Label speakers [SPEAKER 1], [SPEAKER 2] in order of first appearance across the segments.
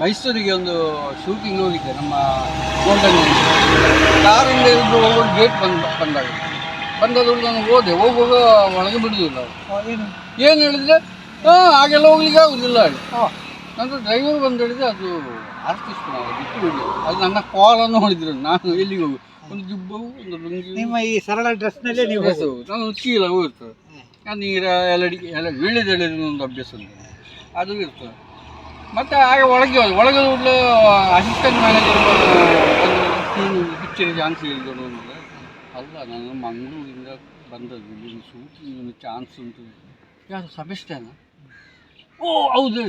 [SPEAKER 1] ಮೈಸೂರಿಗೆ ಒಂದು ಶೂಟಿಂಗ್ ಹೋಗಿದ್ದೆ ನಮ್ಮ ಗೋಲ್ಡನ್ ಕಾರಿಂದ ಇಳಿದು ಹೋಗೋ ಗೇಟ್ ಬಂದ್ ಬಂದಾಗ. ಬಂದದ್ದು ನಾನು ಹೋದೆ. ಹೋಗುವಾಗ ಒಳಗೆ ಬಿಡುದಿಲ್ಲ ಅವ್ರು.
[SPEAKER 2] ಏನು?
[SPEAKER 1] ಹೇಳಿದ್ರೆ ಹಾಂ ಹಾಗೆಲ್ಲ ಹೋಗ್ಲಿಕ್ಕೆ ಆಗುದಿಲ್ಲ ಹೇಳಿ ನಂತರ ಡ್ರೈವರ್ ಬಂದು ಹೇಳಿದ್ರೆ ಅದು ಆರ್ಟಿಸ್ಟ್ ನಾವು ಬಿಟ್ಟು ಬಿಡಿ. ಅದು ನನ್ನ ಕಾಲನ್ನು ಹೊಡಿದ್ರು ನಾನು ಎಲ್ಲಿಗೆ ಹೋಗು ಒಂದು ಜುಬ್ಬವು ಒಂದು ಲುಂಗಿ.
[SPEAKER 2] ನಿಮ್ಮ ಈ ಸರಳ ಡ್ರೆಸ್ನಲ್ಲೇ ನೀವು
[SPEAKER 1] ಹೆಸರು ನಾನು ಚೀಲ ಹೋಗಿರ್ತದೆ ನಾನು ನೀರ ಎಲ್ಲಡಿ ಎಲ್ಲ ವೀಳ್ಯದೆಳೆದ ಒಂದು ಅಭ್ಯಾಸ ಉಂಟು. ಅದು ಇರ್ತದೆ. ಮತ್ತು ಹಾಗೆ ಒಳಗೆ ಒಳಗೆ ಕೂಡಲೇ ಅಸಿಸ್ಟೆಂಟ್ ಮ್ಯಾನೇಜರ್ ಒಂದು ಪಿಕ್ಚರ್ ಚಾನ್ಸ್ ಹೇಳಿದ್ರು ಅಂದರೆ ಅಲ್ಲ, ನಾನು ಮಂಗಳೂರಿಂದ ಬಂದದ್ದು ಇಲ್ಲಿ ಶೂಟಿಂಗ್ ಚಾನ್ಸ್ ಉಂಟು. ಯಾರು ಸಬೆಸ್ಟೇನ ಓ, ಹೌದು.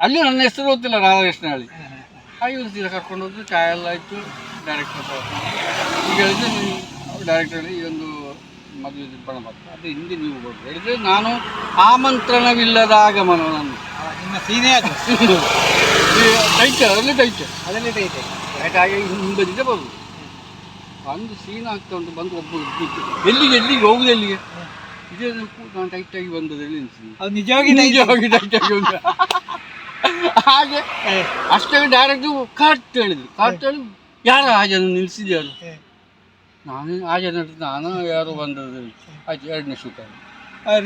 [SPEAKER 1] ಅಲ್ಲಿ ನನ್ನ ಹೆಸರು ಗೊತ್ತಿಲ್ಲ ರಾಧಾಕೃಷ್ಣ ಹೇಳಿ ಹಾಗೆ ದಿನ ಸೀದಾ ಕರ್ಕೊಂಡು ಹೋದ್ರು ಎಲ್ಲ ಆಯಿತು. ಡೈರೆಕ್ಟರ್ ಈಗ ಹೇಳಿದ್ರೆ ಡೈರೆಕ್ಟರ್ ಈ ಒಂದು ಮದುವೆ ದಿಬ್ಬಣ ಬರ್ತಾ ಅದು ಹಿಂದೆ ನೀವು ಹೇಳಿದ್ರೆ ನಾನು ಆಮಂತ್ರಣವಿಲ್ಲದ ಆಗಮನ ನಾನು.
[SPEAKER 2] ನಿಮ್ಮ ಸೀನೇ ಅದು.
[SPEAKER 1] ಟೈಟ್ ಅದರಲ್ಲಿ ಟೈಟ್
[SPEAKER 2] ಅದರಲ್ಲಿ ಐತೆ
[SPEAKER 1] ಟೈಟ್ ಆಗಿ ಬರುದು. ಬಂದು ಸೀನ್ ಆಗ್ತಾ ಉಂಟು ಬಂದು ಒಬ್ಬ ಎಲ್ಲಿಗೆ ಎಲ್ಲಿಗೆ ಹೋಗುದು ಎಲ್ಲಿಗೆ? ಇದೇ ನಾನು ಟೈಟ್ ಆಗಿ ಬಂದದಲ್ಲಿ
[SPEAKER 2] ಅದು ನಿಜವಾಗಿ
[SPEAKER 1] ನಿಜವಾಗಿ ಟೈಟ್ ಆಗಿ ಬಂದ. ಹಾಗೆ ಅಷ್ಟೇ ಡೈರೆಕ್ಟ್ ಕಾಟ್ ಹೇಳಿದ್ರು ಕಾಟ್ ಹೇಳಿ ಯಾರು ಹಾಗೆ ನಿಲ್ಸಿದ್ಯಾರು ನಾನು ಹಾಗೆ ಜನ ನಾನು ಯಾರು ಬಂದದ್ದು ಆಯ್ತು ಎರಡನೇ ಶೂಟ್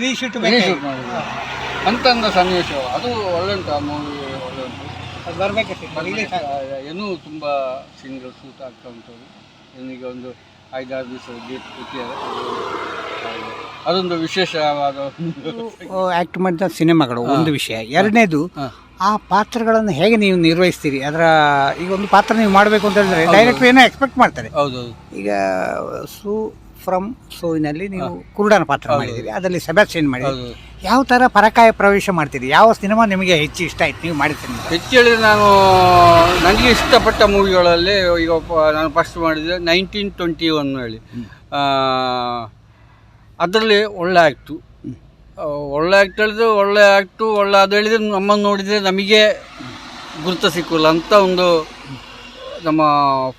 [SPEAKER 1] ರೀಶೂಟ್
[SPEAKER 2] ರೀಶೂಟ್
[SPEAKER 1] ಶೂಟ್ ಮಾಡಿದ್ರು. ಅಂತಂದ ಸನ್ನಿವೇಶ. ಅದು ಒಳ್ಳೆ ಉಂಟು ಆ ಮೂವಿ ಒಳ್ಳೆ ಉಂಟು
[SPEAKER 2] ರಿಲೀಸ್
[SPEAKER 1] ಏನೂ ತುಂಬ ಸಿಂಗಲ್ ಶೂಟ್ ಆಗ್ತಾ ಉಂಟು. ನನಗೆ ಒಂದು ಐದಾರು ದಿವಸ ಡೇಟ್ ಅದೊಂದು ವಿಶೇಷವಾದ ಆ್ಯಕ್ಟ್
[SPEAKER 2] ಆಕ್ಟ್ ಮಾಡಿದ ಸಿನಿಮಾಗಳು ಒಂದು ವಿಷಯ. ಎರಡನೇದು. ಆ ಪಾತ್ರಗಳನ್ನು ಹೇಗೆ ನೀವು ನಿರ್ವಹಿಸ್ತೀರಿ? ಅದರ ಈಗ ಒಂದು ಪಾತ್ರ ನೀವು ಮಾಡಬೇಕು ಅಂತ ಹೇಳಿದ್ರೆ ಡೈರೆಕ್ಟರ್ ಏನೋ ಎಕ್ಸ್ಪೆಕ್ಟ್ ಮಾಡ್ತಾರೆ. ಈಗ ಸು ಫ್ರಮ್ ಸೋವಿನಲ್ಲಿ ನೀವು ಕುರುಡನ ಪಾತ್ರ ಮಾಡಿದ್ದೀರಿ. ಅದರಲ್ಲಿ ಸೆಬಾಸ್ಟಿಯನ್ ಮಾಡಿದ್ದೀರಿ.
[SPEAKER 1] ಹೌದು
[SPEAKER 2] ಯಾವ ಥರ ಪರಕಾಯ ಪ್ರವೇಶ ಮಾಡ್ತೀರಿ? ಯಾವ ಸಿನಿಮಾ ನಿಮಗೆ ಹೆಚ್ಚು ಇಷ್ಟ ಆಯ್ತು? ನೀವು ಮಾಡಿದ ಸಿನಿಮಾ
[SPEAKER 1] ಹೆಚ್ಚು ಹೇಳಿದ್ರೆ ನಾನು ನನಗೆ ಇಷ್ಟಪಟ್ಟ ಮೂವಿಗಳಲ್ಲಿ ಈಗ ನಾನು ಫಸ್ಟ್ ಮಾಡಿದ್ದೆ ನೈನ್ಟೀನ್ ಟ್ವೆಂಟಿ ಒನ್ ಹೇಳಿ ಅದರಲ್ಲಿ ಒಳ್ಳೆ ಆ್ಯಕ್ಟು ಒಳ್ಳೆ ಆ್ಯಕ್ಟ್ ಹೇಳಿದ್ರೆ ಒಳ್ಳೆ ಆ್ಯಕ್ಟು ಒಳ್ಳೆ ಅದು ಹೇಳಿದರೆ ನಮ್ಮನ್ನು ನೋಡಿದರೆ ನಮಗೆ ಗುರುತ ಸಿಕ್ಕಿಲ್ಲ ಅಂತ ಒಂದು ನಮ್ಮ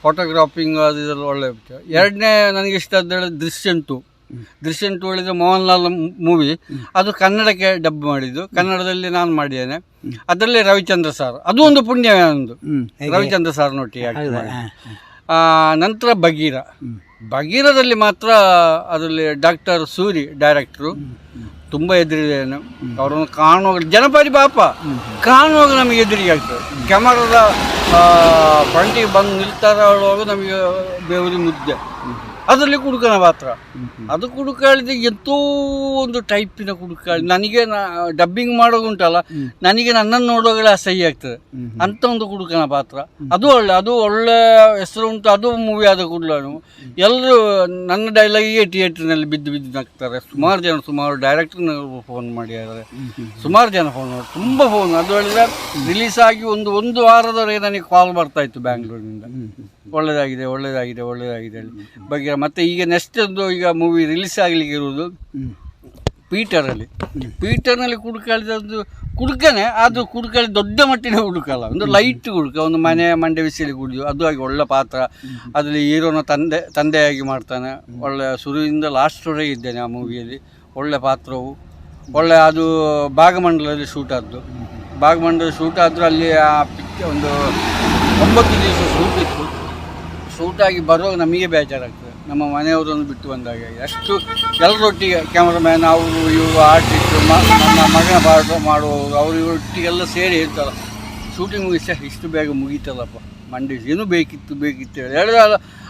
[SPEAKER 1] ಫೋಟೋಗ್ರಾಫಿಂಗ್ ಅದು ಇದರಲ್ಲಿ ಒಳ್ಳೆ ವಿಚಾರ. ಎರಡನೇ ನನಗೆ ಇಷ್ಟ ಅಂತ ಹೇಳಿದ್ರೆ ದೃಶ್ಯನ್ ಟು ದೃಶ್ಯನ್ ಟು ಹೇಳಿದ್ರೆ ಮೋಹನ್ ಲಾಲ್ ಮೂವಿ ಅದು ಕನ್ನಡಕ್ಕೆ ಡಬ್ ಮಾಡಿದ್ದು. ಕನ್ನಡದಲ್ಲಿ ನಾನು ಮಾಡಿದ್ದೇನೆ. ಅದರಲ್ಲಿ ರವಿಚಂದ್ರ ಸಾರ್ ಅದು ಒಂದು ಪುಣ್ಯ ಒಂದು. ರವಿಚಂದ್ರ ಸಾರ್ ನೋಡಿ ನಂತರ ಬಗೀರ ಬಗೀರದಲ್ಲಿ ಮಾತ್ರ ಅದರಲ್ಲಿ ಡಾಕ್ಟರ್ ಸೂರಿ ಡೈರೆಕ್ಟ್ರು ತುಂಬ ಎದುರಿದ್ದೇನೆ ಅವರನ್ನು ಕಾಣುವಾಗ ಜನಪದಿ ಪಾಪ. ಕಾಣುವಾಗ ನಮಗೆ ಎದುರಿಗೆ ಆಗ್ತದೆ. ಕ್ಯಾಮರಾದ ಫ್ರಂಟಿಗೆ ಬಂದು ನಿಲ್ತಾರ ಹೇಳುವಾಗ ನಮಗೆ ಬೇವರಿ ಮುದ್ದೆ. ಅದರಲ್ಲಿ ಕುಡುಕನ ಪಾತ್ರ ಅದು ಕುಡುಕಾಳಿದ ಎಂತೋ ಒಂದು ಟೈಪಿನ ಕುಡುಕಾಳಿ. ನನಗೆ ಡಬ್ಬಿಂಗ್ ಮಾಡೋದು ಉಂಟಲ್ಲ ನನಗೆ ನನ್ನನ್ನು ನೋಡುವಾಗಲೇ ಅಸಹ್ಯ ಆಗ್ತದೆ. ಅಂತ ಒಂದು ಕುಡುಕನ ಪಾತ್ರ. ಅದು ಒಳ್ಳೆ ಅದು ಒಳ್ಳೆ ಹೆಸರು ಉಂಟು ಅದು ಮೂವಿ ಆದ ಕೂಡಲೂ ಎಲ್ಲರೂ ನನ್ನ ಡೈಲಾಗಿಗೆ ಥಿಯೇಟ್ರಿನಲ್ಲಿ ಬಿದ್ದು ಬಿದ್ದು ನಗ್ತಾರೆ. ಸುಮಾರು ಜನ ಸುಮಾರು ಡೈರೆಕ್ಟರ್ನ ಫೋನ್ ಮಾಡಿದ್ದಾರೆ ಸುಮಾರು ಜನ ಫೋನ್ ಮಾಡಿ. ತುಂಬ ಫೋನ್ ಅದು ಹೇಳಿದ್ರೆ ರಿಲೀಸ್ ಆಗಿ ಒಂದು ಒಂದು ವಾರದವರೆಗೆ ನನಗೆ ಕಾಲ್ ಬರ್ತಾ ಇತ್ತು ಬ್ಯಾಂಗ್ಳೂರಿನಿಂದ ಒಳ್ಳೆದಾಗಿದೆ ಒಳ್ಳೆದಾಗಿದೆ ಒಳ್ಳೇದಾಗಿದೆ ಹೇಳಿ ಬಗ್ಗೆ ಮತ್ತೆ ಈಗ ನೆಕ್ಸ್ಟ್ ಒಂದು ಈಗ ಮೂವಿ ರಿಲೀಸ್ ಆಗಲಿಕ್ಕೆ ಇರುವುದು ಪೀಟರಲ್ಲಿ ಪೀಟರ್ನಲ್ಲಿ. ಕುಡುಕಳಿದ ಒಂದು ಕುಡುಕನೆ ಅದು ಕುಡುಕಳಿ ದೊಡ್ಡ ಮಟ್ಟಿನ ಹುಡುಕಲ್ಲ. ಒಂದು ಲೈಟ್ ಕುಡುಕ ಒಂದು ಮನೆ ಮಂಡೆ ಬಿಸಿಲಿ ಕುಡಿದು ಅದು ಆಗಿ ಒಳ್ಳೆ ಪಾತ್ರ. ಅದರಲ್ಲಿ ಹೀರೋನ ತಂದೆ ತಂದೆಯಾಗಿ ಮಾಡ್ತಾನೆ. ಒಳ್ಳೆ ಶುರುವಿಂದ ಲಾಸ್ಟ್ವರೆಗೆ ಇದ್ದೇನೆ ಆ ಮೂವಿಯಲ್ಲಿ ಒಳ್ಳೆ ಪಾತ್ರವು. ಒಳ್ಳೆ ಅದು ಭಾಗಮಂಡಲದಲ್ಲಿ ಶೂಟ್ ಆದ್ದು. ಭಾಗಮಂಡಲ ಶೂಟ್ ಆದರೂ ಅಲ್ಲಿ ಆ ಪಿಕ್ ಒಂದು ಒಂಬತ್ತು ದಿವಸ ಶೂಟ್ ಇತ್ತು. ಶೂಟ್ ಆಗಿ ಬರುವಾಗ ನಮಗೆ ಬೇಜಾರಾಗ್ತದೆ. ನಮ್ಮ ಮನೆಯವರನ್ನು ಬಿಟ್ಟು ಬಂದಾಗ. ಎಷ್ಟು ಎಲ್ಲರೊಟ್ಟಿಗೆ ಕ್ಯಾಮ್ರಾಮ್ಯಾನ್ ಅವರು, ಇವರು ಆರ್ಟಿಸ್ಟ್ ನನ್ನ ಮಗನ ಪಾಠ ಮಾಡುವವರು, ಅವರು ಇವರೊಟ್ಟಿಗೆಲ್ಲ ಸೇರಿ ಇರ್ತಾರೆ. ಶೂಟಿಂಗ್ ಮುಗಿಸ ಇಷ್ಟು ಬೇಗ ಮುಗೀತಲ್ಲಪ್ಪ. ಮಂಡಿ ಏನು ಬೇಕಿತ್ತು ಬೇಕಿತ್ತು ಹೇಳಿ. ಹೇಳಿದ್ರೆ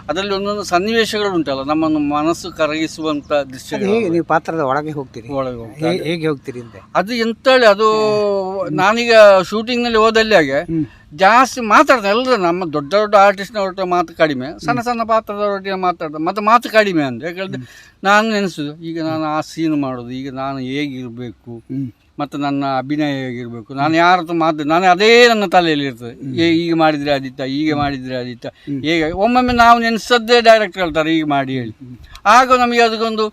[SPEAKER 1] ಅದರಲ್ಲಿ ಒಂದೊಂದು ಸನ್ನಿವೇಶಗಳು ಉಂಟಲ್ಲ ನಮ್ಮನ್ನು ಮನಸ್ಸು
[SPEAKER 2] ಕರಗಿಸುವಂತ
[SPEAKER 1] ದೃಶ್ಯಗಳು.
[SPEAKER 2] ಹೇಗೆ ನೀವು ಪಾತ್ರದ ಒಳಗೆ ಹೋಗ್ತೀರಿ?
[SPEAKER 1] ಒಳಗೆ ಹೋಗ್ತದೆ.
[SPEAKER 2] ಹೇ- ಹೇಗೆ ಹೋಗ್ತೀರಿ ಅಂತ?
[SPEAKER 1] ಅದು ಎಂತ ಹೇಳಿ ಅದು ನಾನೀಗ ಶೂಟಿಂಗ್ನಲ್ಲಿ ಹೋದಲ್ಲಿ ಹಾಗೆ ಜಾಸ್ತಿ ಮಾತಾಡ್ತಾರೆ ಎಲ್ಲ ನಮ್ಮ ದೊಡ್ಡ ದೊಡ್ಡ ಆರ್ಟಿಸ್ಟ್ನವರೊಟ್ಟಿಗೆ ಮಾತು ಕಡಿಮೆ ಸಣ್ಣ ಸಣ್ಣ ಪಾತ್ರದವರೊಟ್ಟಿಗೆ ಮಾತಾಡ್ದೆ ಮತ್ತೆ ಮಾತು ಕಡಿಮೆ ಅಂತ ಯಾಕಂದ್ರೆ ನಾನು ನೆನೆಸುದು ಈಗ ನಾನು ಆ ಸೀನ್ ಮಾಡೋದು ಈಗ ನಾನು ಹೇಗಿರಬೇಕು ಮತ್ತು ನನ್ನ ಅಭಿನಯ ಆಗಿರಬೇಕು ನಾನು ಯಾರ ಹತ್ರ ಮಾತು ನಾನು ಅದೇ ನನ್ನ ತಲೆಯಲ್ಲಿ ಇರ್ತದೆ. ಏ ಈಗ ಮಾಡಿದರೆ ಆದಿತ್ತ ಹೀಗೆ ಮಾಡಿದರೆ ಆದಿತ್ತ ಹೇಗೆ. ಒಮ್ಮೊಮ್ಮೆ ನಾವು ನೆನೆಸದ್ದೇ ಡೈರೆಕ್ಟ್ ಹೇಳ್ತಾರೆ ಈಗ ಮಾಡಿ ಹೇಳಿ. ಆಗ ನಮಗೆ ಅದಕ್ಕೊಂದು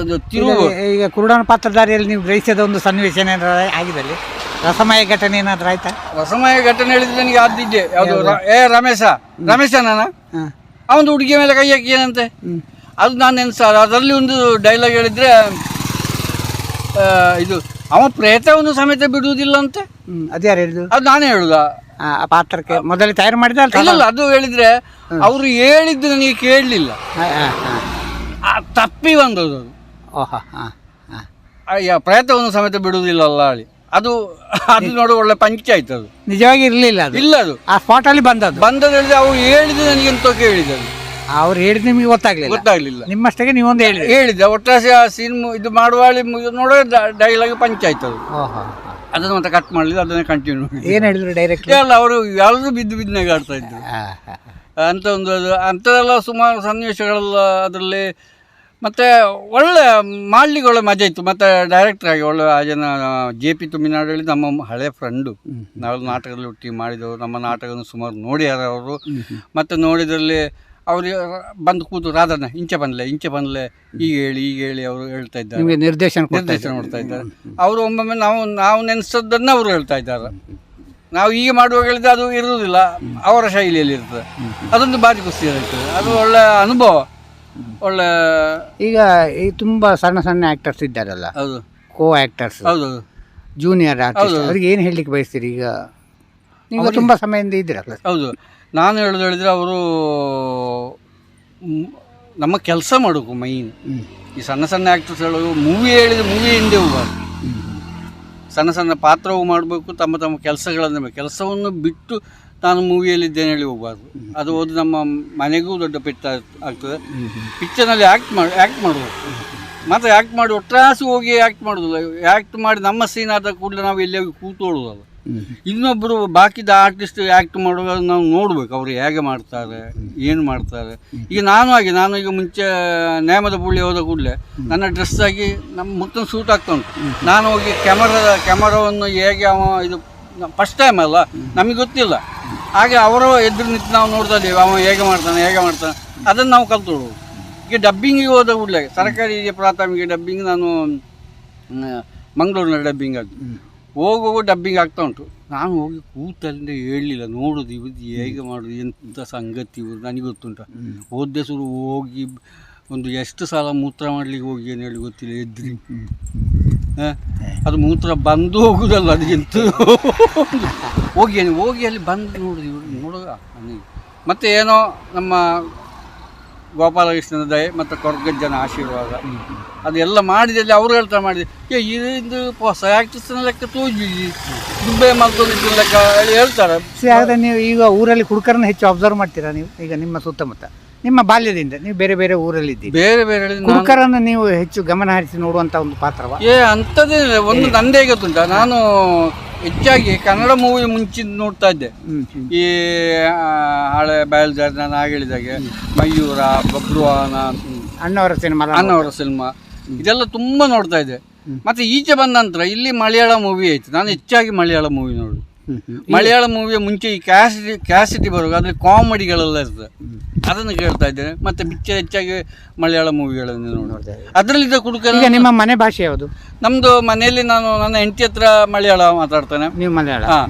[SPEAKER 1] ಒಂದು ತಿರುವು.
[SPEAKER 2] ಈಗ ಕುರುಡನ ಪಾತ್ರಧಾರಿಯಲ್ಲಿ ನೀವು ಗ್ರಹಿಸಿದ ಒಂದು ಸನ್ನಿವೇಶ ಆಗಿದೆ ಅಲ್ಲಿ? ರಸಮಯ ಘಟನೆ ಏನಾದರೂ ಆಯ್ತಾ?
[SPEAKER 1] ರಸಮಯ ಘಟನೆ ಹೇಳಿದ್ರೆ ನನಗೆ ಆದಿದ್ದೆ ಯಾವುದು? ಏ ರಮೇಶ. ರಮೇಶ ನಾನು ಅವನು ಹುಡುಗಿಯ ಮೇಲೆ ಕೈ ಹಾಕಿ ಏನಂತೆ? ಅದು ನಾನು ನೆನೆಸ ಅದರಲ್ಲಿ ಒಂದು ಡೈಲಾಗ್ ಹೇಳಿದ್ರೆ ಇದು ಅವ ಪ್ರಯತ್ನವನ್ನು ಸಮೇತ ಬಿಡುವುದಿಲ್ಲ ಅಂತೆ
[SPEAKER 2] ಅದು ಯಾರು ಹೇಳಿದ್ದು?
[SPEAKER 1] ಅದು ನಾನೇ ಹೇಳುದ.
[SPEAKER 2] ಆ ಆ ಪಾತ್ರಕ್ಕೆ ಮೊದಲೇ ತಯಾರು ಮಾಡಿದ
[SPEAKER 1] ಇಲ್ಲ ಇಲ್ಲ, ಅದು ಹೇಳಿದ್ರೆ ಅವರು ಹೇಳಿದ್ದು ನನಗೆ ಕೇಳಲಿಲ್ಲ. ತಪ್ಪಿ ಬಂದದ್ದು ಅದು.
[SPEAKER 2] ಓಹ್ ಹಾಂ ಹಾಂ.
[SPEAKER 1] ಅಯ್ಯ ಪ್ರಯತ್ನವನ್ನು ಸಮೇತ ಬಿಡುವುದಿಲ್ಲ ಅಲ್ಲ ಅಲ್ಲಿ. ಅದು ಅದು ನೋಡಿ ಒಳ್ಳೆ ಪಂಚಾಯ್ತು ಅದು
[SPEAKER 2] ನಿಜವಾಗಿ ಇರಲಿಲ್ಲ ಅದು?
[SPEAKER 1] ಇಲ್ಲ ಅದು.
[SPEAKER 2] ಆ ಸ್ಪಾಟಲ್ಲಿ ಬಂದದ್ದು
[SPEAKER 1] ಬಂದದ್ದು? ಹೇಳಿದ್ರೆ ಅವ್ರು ಹೇಳಿದ್ದು ನನಗೆ ಅಂತ ಕೇಳಿದ್ದು
[SPEAKER 2] ಅವ್ರು ಹೇಳಿದ್ ನಿಮಗೆ ಗೊತ್ತಾಗ್ಲಿಲ್ಲ.
[SPEAKER 1] ಗೊತ್ತಾಗ್ಲಿಲ್ಲ.
[SPEAKER 2] ನಿಮ್ಮಷ್ಟಕ್ಕೆ ನೀವೊಂದು ಹೇಳಿ
[SPEAKER 1] ಹೇಳಿದ್ದೆ ಒಟ್ಟಾಸಿ ಆ ಸೀನ್ ಇದು ಮಾಡುವಾಳಿ ನೋಡೋ ಡೈಲಾಗ್ ಪಂಚಾಯ್ತು ಅದು.
[SPEAKER 2] ಓಹೋ
[SPEAKER 1] ಅದನ್ನು ಮತ್ತೆ ಕಟ್ ಮಾಡಲಿಲ್ಲ ಅದನ್ನೇ ಕಂಟಿನ್ಯೂ
[SPEAKER 2] ಏನು ಹೇಳಿದ್ರು ಡೈರೆಕ್ಟ್
[SPEAKER 1] ಅಲ್ಲ ಅವರು ಯಾವುದು ಬಿದ್ದು ಬಿದ್ದನಾಗ ಆಡ್ತಾ ಇದ್ರು. ಅಂತ ಒಂದು ಅದು ಅಂಥದ್ದೆಲ್ಲ ಸುಮಾರು ಸನ್ನಿವೇಶಗಳೆಲ್ಲ ಅದರಲ್ಲಿ ಮತ್ತೆ ಒಳ್ಳೆ ಮಾಡಲಿಕ್ಕೆ ಒಳ್ಳೆ ಮಜಾ ಇತ್ತು. ಮತ್ತೆ ಡೈರೆಕ್ಟರ್ ಆಗಿ ಒಳ್ಳೆ ಆ ಜನ ಜೆ ಪಿ ತುಮಿನಾಡಲ್ಲಿ ನಮ್ಮ ಹಳೆ ಫ್ರೆಂಡು ನಾವು ನಾಟಕದಲ್ಲಿ ಒಟ್ಟಿಗೆ ಮಾಡಿದವರು. ನಮ್ಮ ನಾಟಕವನ್ನು ಸುಮಾರು ನೋಡ್ಯಾರ ಅವರು ಮತ್ತೆ ನೋಡಿದ್ರಲ್ಲಿ ಅವರು ಬಂದು ಕೂತು ರಾಧನ ಇಂಚೆ ಬಂದ್ಲೆ ಇಂಚೆ ಬಂದ್ಲೆ ಈಗ ಹೇಳಿ ಈಗ ಹೇಳಿ ಅವರು ಹೇಳ್ತಾ ಇದ್ದಾರೆ.
[SPEAKER 2] ನಿಮಗೆ ನಿರ್ದೇಶನ ಕೊಡ್ತಾ
[SPEAKER 1] ನಿರ್ದೇಶನ ನೋಡ್ತಾ ಇದ್ದಾರೆ. ಅವರು ಒಮ್ಮೊಮ್ಮೆ ನಾವು ನಾವು ನೆನೆಸೋದನ್ನ ಅವರು ಹೇಳ್ತಾ ಇದ್ದಾರೆ. ನಾವು ಈಗ ಮಾಡುವಾಗ ಹೇಳಿದ್ರೆ ಅದು ಇರುವುದಿಲ್ಲ ಅವರ ಶೈಲಿಯಲ್ಲಿ ಇರ್ತದೆ. ಅದೊಂದು ಭಾರಿ ಖುಷಿ ಇರುತ್ತೆ ಅದು ಒಳ್ಳೆ ಅನುಭವ ಒಳ್ಳೆ
[SPEAKER 2] ಈಗ ಈ ತುಂಬಾ ಸಣ್ಣ ಸಣ್ಣ ಆಕ್ಟರ್ಸ್ ಇದ್ದಾರಲ್ಲ
[SPEAKER 1] ಹೌದು.
[SPEAKER 2] ಕೋ ಆಕ್ಟರ್ಸ್
[SPEAKER 1] ಹೌದು.
[SPEAKER 2] ಜೂನಿಯರ್ ಆಕ್ಟರ್ಸ್ ಅವ್ರಿಗೆ ಏನು ಹೇಳಲಿಕ್ಕೆ ಬಯಸ್ತೀರಿ ಈಗ? ನೀವು ತುಂಬಾ ಸಮಯದಿಂದ ಇದ್ದೀರಲ್ಲ.
[SPEAKER 1] ಹೌದು. ನಾನು ಹೇಳೋದು ಹೇಳಿದರೆ ಅವರು ನಮ್ಮ ಕೆಲಸ ಮಾಡಬೇಕು ಮೈನ್ ಈ ಸಣ್ಣ ಸಣ್ಣ ಆ್ಯಕ್ಟರ್ಸ್ ಹೇಳೋದು ಮೂವಿ ಹೇಳಿದ್ರೆ ಮೂವಿ ಹಿಂದೆ ಹೋಗಬಾರ್ದು ಸಣ್ಣ ಸಣ್ಣ ಪಾತ್ರವು ಮಾಡಬೇಕು ತಮ್ಮ ತಮ್ಮ ಕೆಲಸಗಳನ್ನು ಕೆಲಸವನ್ನು ಬಿಟ್ಟು ನಾನು ಮೂವಿಯಲ್ಲಿದ್ದೇನೆ ಹೇಳಿ ಹೋಗಬಾರ್ದು ಅದು. ಹೋದ್ರೆ ನಮ್ಮ ಮನೆಗೂ ದೊಡ್ಡ ಪೆಟ್ಟ ಆಗ್ತದೆ. ಪಿಕ್ಚರ್ನಲ್ಲಿ ಆ್ಯಕ್ಟ್ ಮಾಡಿ ಆ್ಯಕ್ಟ್ ಮಾಡಬೇಕು ಮತ್ತು ಆ್ಯಕ್ಟ್ ಮಾಡಿ ಒಟ್ಟಾಸು ಹೋಗಿ ಆ್ಯಕ್ಟ್ ಮಾಡೋದಿಲ್ಲ. ಆ್ಯಕ್ಟ್ ಮಾಡಿ ನಮ್ಮ ಸೀನ್ ಆದ ಕೂಡಲೇ ನಾವು ಎಲ್ಲಿ ಹೋಗಿ ಕೂತ್ಕೊಳ್ಳೋದಲ್ಲ ಇನ್ನೊಬ್ಬರು ಬಾಕಿದ ಆರ್ಟಿಸ್ಟ್ ಆ್ಯಕ್ಟ್ ಮಾಡುವಾಗ ನಾವು ನೋಡ್ಬೇಕು ಅವರು ಹೇಗೆ ಮಾಡ್ತಾರೆ, ಏನು ಮಾಡ್ತಾರೆ. ಈಗ ನಾನು ಹಾಗೆ, ನಾನು ಈಗ ಮುಂಚೆ ನೇಮದ ಬುಳ್ಳಿ ಹೋದ ಕೂಡಲೇ ನನ್ನ ಡ್ರೆಸ್ ಆಗಿ ನಮ್ಮ ಮುತ್ತನ ಸೂಟ್ ಆಗ್ತಾ ಉಂಟು. ನಾನು ಹೋಗಿ ಕ್ಯಾಮರಾ ಕ್ಯಾಮರಾವನ್ನು ಹೇಗೆ ಅವ ಇದು ಫಸ್ಟ್ ಟೈಮ್ ಅಲ್ಲ, ನಮಗೆ ಗೊತ್ತಿಲ್ಲ. ಹಾಗೆ ಅವರು ಎದುರು ನಿಂತು ನಾವು ನೋಡ್ತಾ ಇದ್ದೀವಿ, ಅವ ಹೇಗೆ ಮಾಡ್ತಾನೆ ಹೇಗೆ ಮಾಡ್ತಾನೆ. ಅದನ್ನು ನಾವು ಕಲ್ತೋಡು ಈಗ ಡಬ್ಬಿಂಗಿಗೆ ಹೋದ ಕೂಡಲೇ, ಸರ್ಕಾರಿ ಪ್ರಾಥಮಿಕ ಡಬ್ಬಿಂಗ್ ನಾನು ಮಂಗಳೂರಿನ ಡಬ್ಬಿಂಗ್ ಅದು ಹೋಗುವಾಗ ಡಬ್ಬಿಂಗ್ ಆಗ್ತಾ ಉಂಟು. ನಾನು ಹೋಗಿ ಕೂತಲ್ಲಿಂದ ಹೇಳಲಿಲ್ಲ ನೋಡೋದು ಇವ್ರದ್ದು ಹೇಗೆ ಮಾಡೋದು ಎಂಥ ಸಂಗತಿ ಇವರು ನನಗೆ ಗೊತ್ತುಂಟ. ಹೋದ ಹೋಗಿ ಒಂದು ಎಷ್ಟು ಸಲ ಮೂತ್ರ ಮಾಡಲಿಕ್ಕೆ ಹೋಗಿ ಏನು ಹೇಳಿ ಗೊತ್ತಿಲ್ಲ ಎದ್ರಿ? ಅದು ಮೂತ್ರ ಬಂದು ಹೋಗುದಲ್ಲ ಅದಕ್ಕಿಂತ ಹೋಗಿ ಹೋಗಿ ಅಲ್ಲಿ ಬಂದು ನೋಡುದು ಇವ್ರು ನನಗೆ ಮತ್ತೆ ಏನೋ ನಮ್ಮ ಗೋಪಾಲಕೃಷ್ಣನ ದಯೆ ಮತ್ತು ಕೊರ್ಗಜ್ಜನ ಆಶೀರ್ವಾದ. ಅದೆಲ್ಲ ಮಾಡಿದಲ್ಲಿ ಅವ್ರು ಹೇಳ್ತಾ ಮಾಡಿದೆ ಏ ಇದು ಹೊಸ ಆಕ್ಟರ್ಸ್ನ ಲೆಕ್ಕ ತೂಜಿ ದುಬ್ಬೆ ಮಲ್ಕೊಂಡಿದ್ದು ಲೆಕ್ಕ ಹೇಳಿ ಹೇಳ್ತಾರೆ.
[SPEAKER 2] ಸರಿ ಹಾಗಾದ್ರೆ ನೀವು ಈಗ ಊರಲ್ಲಿ ಕುಡುಕರನ್ನ ಹೆಚ್ಚು ಅಬ್ಸರ್ವ್ ಮಾಡ್ತೀರಾ ನೀವು? ಈಗ ನಿಮ್ಮ ಸುತ್ತಮುತ್ತ ನಿಮ್ಮ ಬಾಲ್ಯದಿಂದ ನೀವು ಬೇರೆ ಬೇರೆ ಊರಲ್ಲಿ ಇದ್ದೀರಿ
[SPEAKER 1] ಬೇರೆ ಬೇರೆ ಹೇಳಿದ್ರೆ ನಾನು-
[SPEAKER 2] ನೀವು ಹೆಚ್ಚು ಗಮನ ಹರಿಸಿ ನೋಡುವಂಥ ಒಂದು ಪಾತ್ರವ?
[SPEAKER 1] ಏ ಅಂಥದ್ದೇ ಒಂದು ನಂದೇ ಗೊತ್ತುಂಟ. ನಾನು ಹೆಚ್ಚಾಗಿ ಕನ್ನಡ ಮೂವಿ ಮುಂಚಿನ ನೋಡ್ತಾ ಇದ್ದೆ. ಈ ಹಳೆ ಬಯಲ್ಜಾರ್ ನಾನು ಆಗ ಹೇಳಿದಾಗೆ ಮಯೂರ ಬಬ್ರುವಾನ
[SPEAKER 2] ಅಣ್ಣವರ ಸಿನಿಮಾ
[SPEAKER 1] ಅಣ್ಣವರ ಸಿನಿಮಾ ಇದೆಲ್ಲ ತುಂಬ ನೋಡ್ತಾ ಇದ್ದೆ. ಮತ್ತೆ ಈಚೆ ಬಂದ ನಂತರ ಇಲ್ಲಿ ಮಲಯಾಳ ಮೂವಿ ಆಯ್ತು ನಾನು ಹೆಚ್ಚಾಗಿ ಮಲಯಾಳ ಮೂವಿ ನೋಡು ಮಲಯಾಳ ಮೂವಿಯ ಮುಂಚೆ ಈ ಕ್ಯಾಸಿಟಿ ಕ್ಯಾಸಿಟಿ ಬರುವಾಗ ಅಂದರೆ ಕಾಮಿಡಿಗಳೆಲ್ಲ ಇರ್ತದೆ. ಅದನ್ನು ಕೇಳ್ತಾ ಇದ್ದೇನೆ. ಮತ್ತೆ ಪಿಕ್ಚರ್ ಹೆಚ್ಚಾಗಿ ಮಲಯಾಳ ಮೂವಿಗಳನ್ನು ನೋಡ್ತಾ ಅದರಲ್ಲಿದ್ದ ಕುಡುಕ
[SPEAKER 2] ಈಗ ನಿಮ್ಮ ಮನೆ ಭಾಷೆ ಯಾವುದು?
[SPEAKER 1] ನಮ್ದು ಮನೆಯಲ್ಲಿ ನಾನು ನನ್ನ ಹೆಂಡತಿ ಹತ್ರ ಮಲಯಾಳ ಮಾತಾಡ್ತೇನೆ.
[SPEAKER 2] ನೀವು ಮಲಯಾಳ?
[SPEAKER 1] ಹಾ.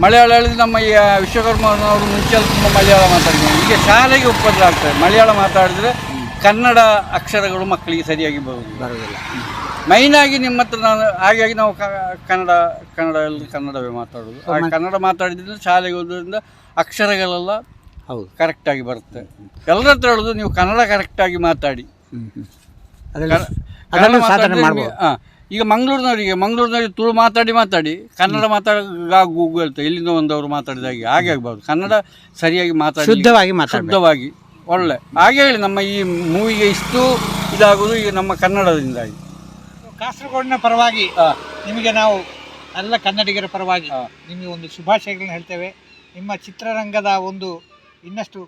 [SPEAKER 1] ಮಲಯಾಳ ಹೇಳಿದ್ರೆ ನಮ್ಮ ಈ ವಿಶ್ವಕರ್ಮ ಅವರು ಮುಂಚೆ ತುಂಬ ಮಲಯಾಳ ಮಾತಾಡ್ತಾರೆ ಈಗ ಶಾಲೆಗೆ ಉಪದ್ರ ಆಗ್ತದೆ ಮಲಯಾಳ ಮಾತಾಡಿದ್ರೆ ಕನ್ನಡ ಅಕ್ಷರಗಳು ಮಕ್ಕಳಿಗೆ ಸರಿಯಾಗಿ ಬರುವುದಿಲ್ಲ.
[SPEAKER 2] ಬರೋದಿಲ್ಲ
[SPEAKER 1] ಮೈನ್ ಆಗಿ ನಿಮ್ಮ ಹತ್ರ ನಾನು ಹಾಗಾಗಿ ನಾವು ಕನ್ನಡ ಕನ್ನಡ ಕನ್ನಡವೇ ಮಾತಾಡೋದು. ಆ ಕನ್ನಡ ಮಾತಾಡಿದ್ರೆ ಶಾಲೆಗೆ ಹೋದ್ರಿಂದ ಅಕ್ಷರಗಳೆಲ್ಲ
[SPEAKER 2] ಹೌದು.
[SPEAKER 1] ಕರೆಕ್ಟಾಗಿ ಬರುತ್ತೆ. ಎಲ್ಲರ ಹತ್ರ ಹೇಳೋದು ನೀವು ಕನ್ನಡ ಕರೆಕ್ಟಾಗಿ ಮಾತಾಡಿ. ಹಾಂ. ಈಗ ಮಂಗಳೂರಿನವರಿಗೆ ಮಂಗಳೂರಿನವರಿಗೆ ತುಳು ಮಾತಾಡಿ ಮಾತಾಡಿ ಕನ್ನಡ ಮಾತಾಡೋದು ಗೂಗಲ್ ಇಲ್ಲಿಂದ ಒಂದವರು ಮಾತಾಡಿದ ಹಾಗೆ ಆಗಬಾರ್ದು. ಕನ್ನಡ ಸರಿಯಾಗಿ ಮಾತಾಡಿ
[SPEAKER 2] ಶುದ್ಧವಾಗಿ
[SPEAKER 1] ಶುದ್ಧವಾಗಿ ಒಳ್ಳೆ. ಹಾಗೆ ಹೇಳಿ ನಮ್ಮ ಈ ಮೂವಿಗೆ ಇಷ್ಟು ಇದಾಗೋದು ಈಗ ನಮ್ಮ ಕನ್ನಡದಿಂದಾಗಿ.
[SPEAKER 2] ಕಾಸರಗೋಡಿನ ಪರವಾಗಿ ನಿಮಗೆ ನಾವು ಎಲ್ಲ ಕನ್ನಡಿಗರ ಪರವಾಗಿ ನಿಮಗೆ ಒಂದು ಶುಭಾಶಯಗಳನ್ನ ಹೇಳ್ತೇವೆ. ನಿಮ್ಮ ಚಿತ್ರರಂಗದ ಒಂದು ಇನ್ನಷ್ಟು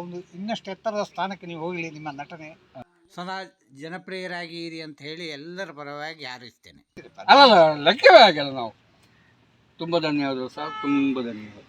[SPEAKER 2] ಒಂದು ಇನ್ನಷ್ಟು ಎತ್ತರದ ಸ್ಥಾನಕ್ಕೆ ನೀವು ಹೋಗಲಿ ನಿಮ್ಮ ನಟನೆ. ಸದಾ ಜನಪ್ರಿಯರಾಗಿ ಇರಿ ಅಂತ ಹೇಳಿ ಎಲ್ಲರ ಪರವಾಗಿ ಹಾರೈಸ್ತೇನೆ.
[SPEAKER 1] ಅಲ್ಲ ಲೆಕ್ಕವೇ ಆಗಲ್ಲ ನಾವು. ತುಂಬ ಧನ್ಯವಾದಗಳು ಸರ್ ತುಂಬ ಧನ್ಯವಾದ